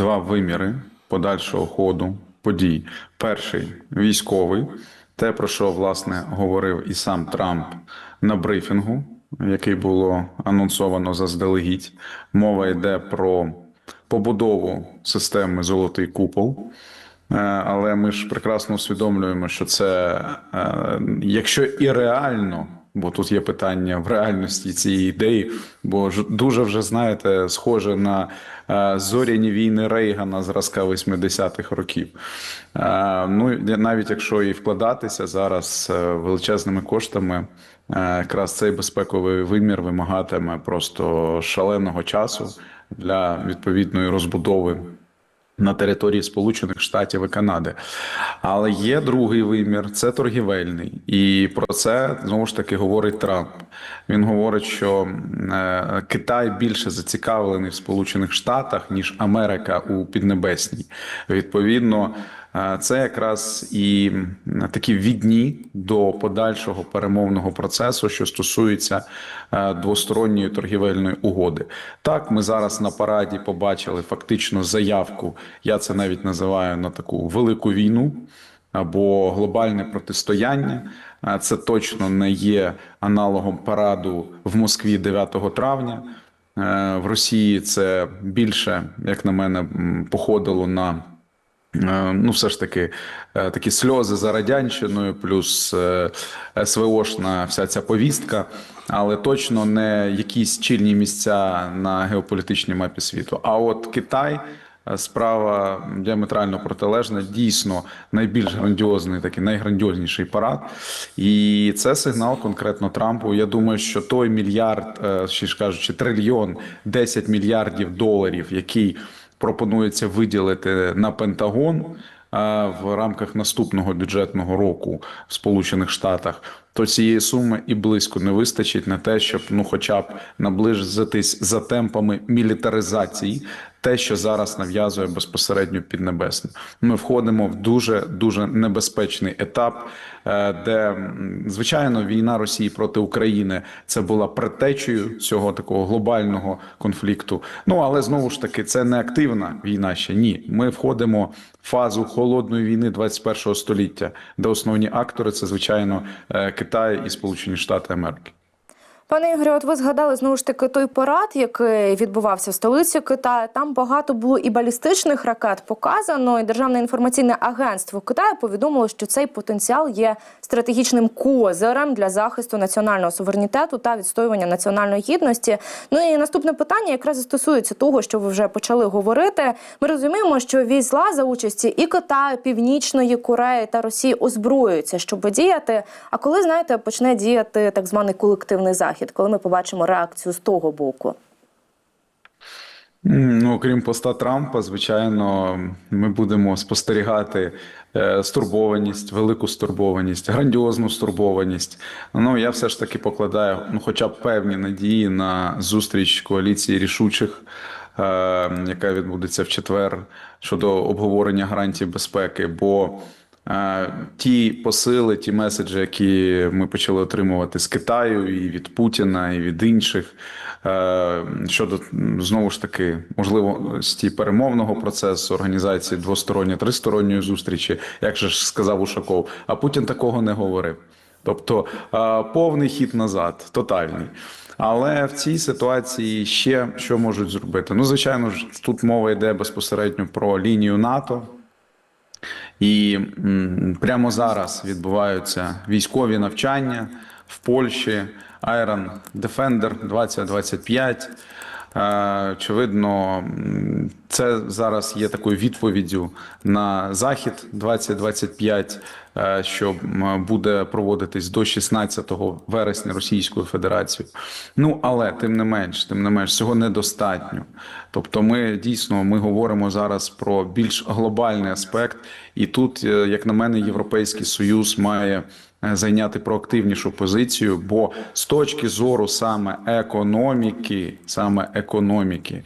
два виміри подальшого ходу подій. Перший військовий, те про що власне говорив і сам Трамп на брифінгу, який було анонсовано заздалегідь. Мова йде про побудову системи Золотий купол. Е, Але ми ж прекрасно усвідомлюємо, що це е, якщо і реально, бо тут є питання в реальності цієї ідеї, бо ж дуже вже знаєте, схоже на е, зоряні війни Рейгана зразка 80-х років. Е, Ну навіть якщо і вкладатися зараз е, величезними коштами, якраз цей безпековий вимір вимагатиме просто шаленого часу для відповідної розбудови на території Сполучених Штатів і Канади. Але є другий вимір це торгівельний, і про це знову ж таки говорить Трамп. Він говорить, що е, Китай більше зацікавлений в Сполучених Штатах ніж Америка у Піднебесній. Відповідно. Це якраз і такі відні до подальшого перемовного процесу, що стосується двосторонньої торгівельної угоди. Так, ми зараз на параді побачили фактично заявку. Я це навіть називаю на таку велику війну або глобальне протистояння. Це точно не є аналогом параду в Москві 9 травня. В Росії це більше, як на мене, походило на Ну, все ж таки, е, такі сльози за радянщиною, плюс е, СВОшна вся ця повістка, але точно не якісь чільні місця на геополітичній мапі світу. А от Китай. е, Справа діаметрально протилежна, дійсно найбільш грандіозний, такий найграндіозніший парад, і це сигнал конкретно Трампу. Я думаю, що той мільярд, е, ще ж кажучи, трильйон 10 мільярдів доларів, який пропонується виділити на Пентагон в рамках наступного бюджетного року в Сполучених Штатах, то цієї суми і близько не вистачить на те, щоб ну, хоча б наближитись за темпами мілітаризації, те, що зараз нав'язує безпосередньо Піднебесне. Ми входимо в дуже дуже небезпечний етап, е, де звичайно війна Росії проти України це була предтечею цього такого глобального конфлікту. Ну але знову ж таки, це не активна війна ще ні. Ми входимо в фазу холодної війни 21 століття, де основні актори це звичайно е, Китай і Сполучені Штати Америки. Пане Ігорі, от ви згадали знову ж таки той парад, який відбувався в столиці Китаю. Там багато було і балістичних ракет показано. І Державне інформаційне агентство Китаю повідомило, що цей потенціал є стратегічним козирем для захисту національного суверенітету та відстоювання національної гідності. Ну і наступне питання якраз стосується того, що ви вже почали говорити. Ми розуміємо, що війська за участі і Китаю, Північної Кореї та Росії озброюються, щоб діяти. А коли знаєте, почне діяти так званий колективний захід, коли ми побачимо реакцію з того боку? Ну, окрім поста Трампа, звичайно, ми будемо спостерігати е, стурбованість, велику стурбованість, грандіозну стурбованість. Ну, я все ж таки покладаю, ну, хоча б певні надії на зустріч коаліції рішучих, е, яка відбудеться в четвер щодо обговорення гарантій безпеки. Бо Ті посили, ті меседжі, які ми почали отримувати з Китаю і від Путіна, і від інших е, щодо знову ж таки можливості перемовного процесу, організації двосторонньої тристоронньої зустрічі, як же ж сказав Ушаков, а Путін такого не говорив. Тобто е, повний хід назад, тотальний. Але в цій ситуації ще що можуть зробити? Ну, звичайно ж, тут мова йде безпосередньо про лінію НАТО. І прямо зараз відбуваються військові навчання в Польщі, Iron Defender 2025. Е, Очевидно, це зараз є такою відповіддю на захід 2025, е, що буде проводитись до 16 вересня Російською Федерацією. Ну але тим не менш, тим не менш, цього недостатньо. Тобто, ми дійсно ми говоримо зараз про більш глобальний аспект, і тут, е, як на мене, Європейський Союз має зайняти проактивнішу позицію, бо з точки зору саме економіки, саме економіки,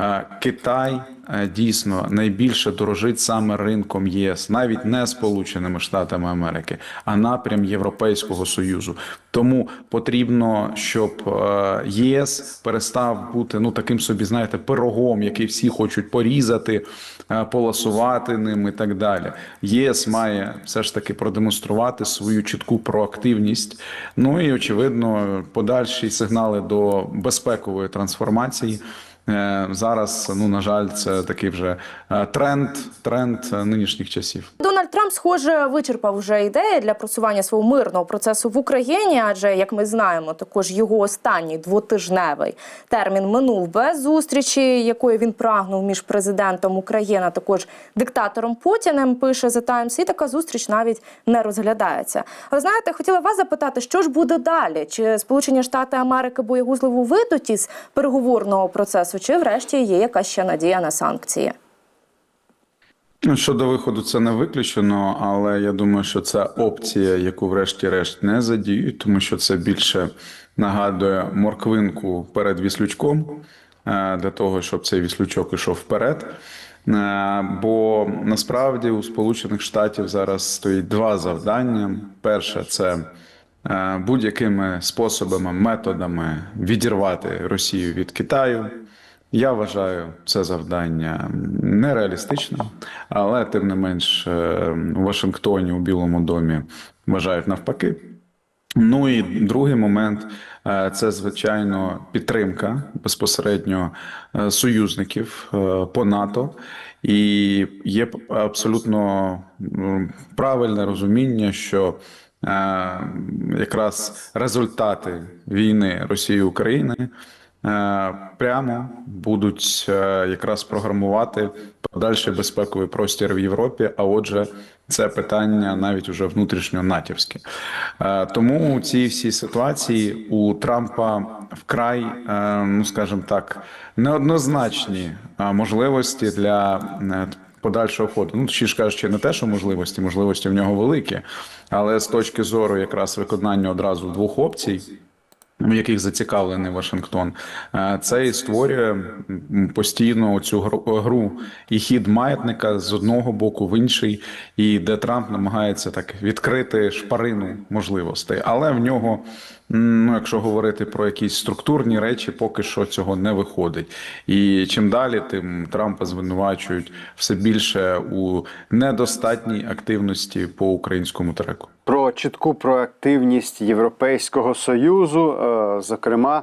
е, Китай е, дійсно найбільше дорожить саме ринком єС, навіть не Сполученими Штатами Америки, а напрям Європейського союзу. Тому потрібно, щоб е, ЄС перестав бути ну таким собі, знаєте, пирогом, який всі хочуть порізати, е, поласувати ним і так далі. ЄС має все ж таки продемонструвати свою чітку проактивність. Ну і очевидно, подальші сигнали до безпекової трансформації. Е, Зараз, ну на жаль, це такий вже тренд, тренд нинішніх часів. Трамп, схоже, вичерпав вже ідеї для просування свого мирного процесу в Україні, адже як ми знаємо, також його останній двотижневий термін минув без зустрічі, якої він прагнув між президентом України, а також диктатором Путіним. Пише The Times, і така зустріч навіть не розглядається. Але знаєте, хотіла вас запитати, що ж буде далі? Чи Сполучені Штати Америки боєгузливо вийдуть із переговорного процесу, чи врешті є якась ще надія на санкції? Щодо виходу, це не виключено, але я думаю, що це опція, яку врешті-решт не задіють, тому що це більше нагадує морквинку перед віслючком е, для того, щоб цей віслючок ішов вперед. Е, Бо насправді у Сполучених Штатів зараз стоїть два завдання. Перше це е, будь-якими способами, методами відірвати Росію від Китаю. Я вважаю це завдання нереалістичним, але тим не менш е, у Вашингтоні у Білому домі вважають навпаки. Ну і другий момент е, це звичайно підтримка безпосередньо е, союзників е, по НАТО. І є абсолютно правильне розуміння, що е, якраз результати війни Росії України е, прямо будуть е, якраз програмувати подальший безпековий простір в Європі. А отже, це питання навіть уже внутрішньо натівське. Е, Тому у цій всій ситуації у Трампа вкрай, е, ну скажімо так, неоднозначні е, можливості для е, подальшого ходу. Ну, ще ж кажучи, не те, що можливості, можливості в нього великі, але з точки зору якраз виконання одразу двох опцій. В яких зацікавлений Вашингтон, Е, це і створює постійно цю гру- гру і хід маятника з одного боку в інший, і де Трамп намагається так відкрити шпарину можливостей. Але в нього, ну якщо говорити про якісь структурні речі, поки що цього не виходить. І чим далі, тим Трампа звинувачують все більше у недостатній активності по українському треку. Про чітку проактивність Європейського союзу. Е, Зокрема,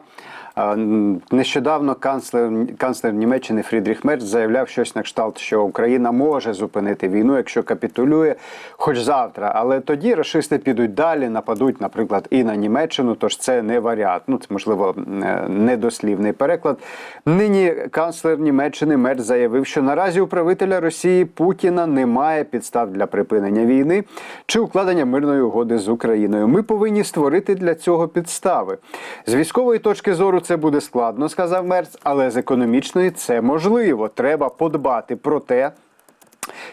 нещодавно канцлер, канцлер Німеччини Фрідріх Мерц заявляв щось на кшталт, що Україна може зупинити війну, якщо капітулює, хоч завтра. Але тоді рашисти підуть далі, нападуть, наприклад, і на Німеччину. Тож це не варіант. Ну це можливо е, недослівний переклад. Нині канцлер Німеччини Мерц заявив, що наразі у правителя Росії Путіна немає підстав для припинення війни чи укладення мирної угоди з Україною. Ми повинні створити для цього підстави. З військової точки зору це буде складно, сказав Мерц, але з економічної це можливо. Треба подбати про те.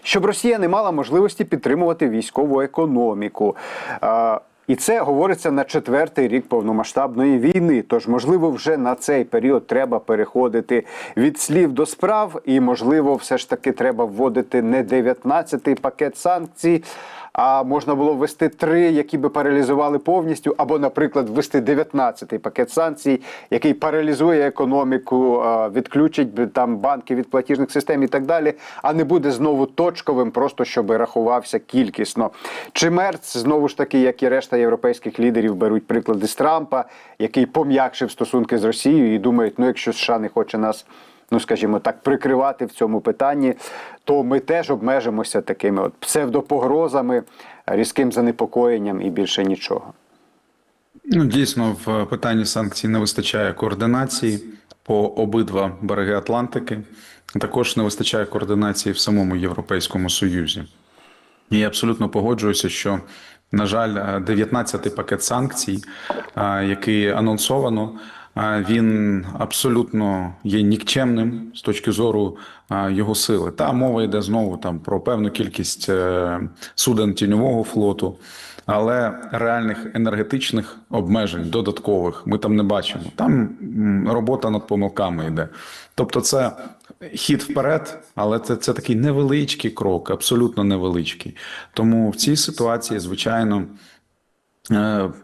Щоб Росія не мала можливості підтримувати військову економіку. Е, І це говориться на четвертий рік повномасштабної війни. Тож, можливо, вже на цей період треба переходити від слів до справ, і можливо, все ж таки треба вводити не 19-й пакет санкцій. А можна було ввести три, які би паралізували повністю, або, наприклад, ввести 19-й пакет санкцій, який паралізує економіку, відключить би, там банки від платіжних систем і так далі, а не буде знову точковим, просто щоб рахувався кількісно. Чи Мерц знову ж таки, як і решта європейських лідерів, беруть приклади з Трампа, який пом'якшив стосунки з Росією і думають, ну якщо США не хоче нас ну скажімо так, прикривати в цьому питанні, то ми теж обмежимося такими от псевдопогрозами, різким занепокоєнням і більше нічого. Ну, дійсно, в питанні санкцій не вистачає координації по обидва береги Атлантики. Також не вистачає координації в самому Європейському Союзі. І я абсолютно погоджуюся, що, на жаль, 19-й пакет санкцій, який анонсовано, він абсолютно є нікчемним з точки зору його сили. Та мова йде знову там про певну кількість е, суден тіньового флоту. Але реальних енергетичних обмежень додаткових ми там не бачимо. Там робота над помилками йде. Тобто, це хід вперед, але це, це такий невеличкий крок, абсолютно невеличкий. Тому в цій ситуації, звичайно,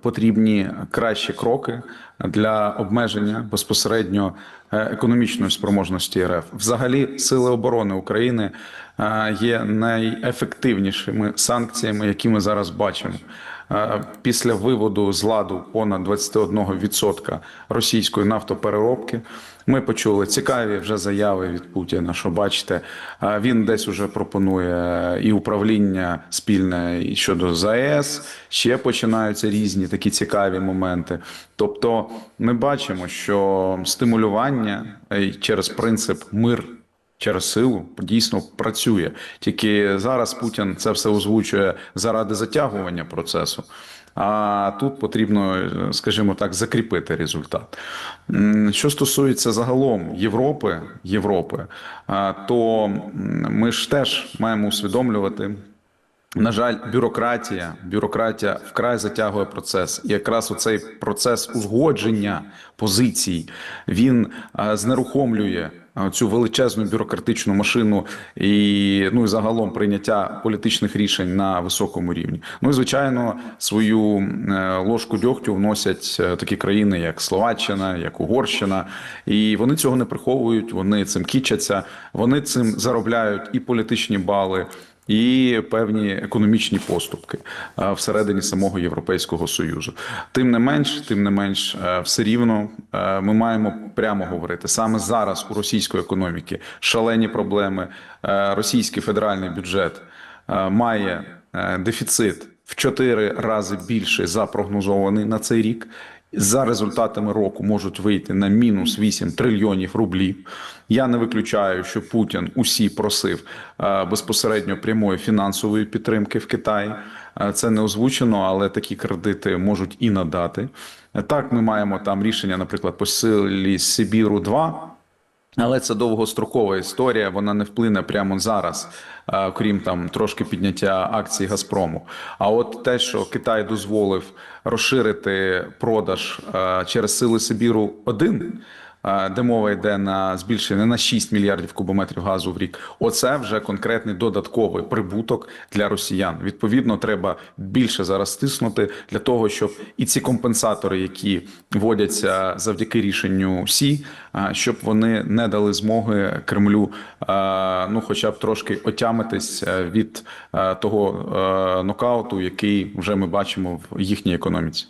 потрібні кращі кроки для обмеження безпосередньо е, економічної спроможності РФ. Взагалі, сили оборони України е, є найефективнішими санкціями, які ми зараз бачимо. Е, Після виводу з ладу понад 21% російської нафтопереробки ми почули цікаві вже заяви від Путіна. Що бачите, е, він десь уже пропонує і управління спільне щодо ЗАЕС. Ще починаються різні такі цікаві моменти. Тобто, ми бачимо, що стимулювання е, через принцип мир через силу дійсно працює. Тільки зараз Путін це все озвучує заради затягування процесу. А тут потрібно, е, скажімо так, закріпити результат. Що стосується загалом Європи, Європи, то ми ж теж маємо усвідомлювати. На жаль, бюрократія, бюрократія вкрай затягує процес. І якраз оцей процес узгодження позицій він е, знерухомлює е, цю величезну бюрократичну машину і ну і загалом прийняття політичних рішень на високому рівні. Ну і звичайно, свою е, ложку дьогтю вносять такі країни, як Словаччина, як Угорщина, і вони цього не приховують. Вони цим кічаться, вони цим заробляють і політичні бали і певні економічні поступки всередині самого Європейського союзу. Тим не менш, тим не менш, е, все рівно е, ми маємо прямо говорити саме зараз у російської економіки шалені проблеми. Е, Російський федеральний бюджет має дефіцит в чотири рази більше запрогнозований на цей рік. За результатами року можуть вийти на мінус 8 трильйонів рублів. Я не виключаю, що Путін усі просив е, безпосередньо прямої фінансової підтримки в Китаї. Е, Це не озвучено, але такі кредити можуть і надати. Так, ми маємо там рішення, наприклад, по силі Сибіру 2 але це довгострокова історія, вона не вплине прямо зараз, е, крім там трошки підняття акцій Газпрому. А от те, що Китай дозволив розширити продаж через сили Сибіру 1 е, де мова йде на збільшення на 6 мільярдів кубометрів газу в рік. Оце вже конкретний додатковий прибуток для росіян. Відповідно, треба більше зараз стиснути для того, щоб і ці компенсатори, які вводяться завдяки рішенню СІ, щоб вони не дали змоги Кремлю, ну хоча б трошки отямитись від того нокауту, який вже ми бачимо в їхній економіці.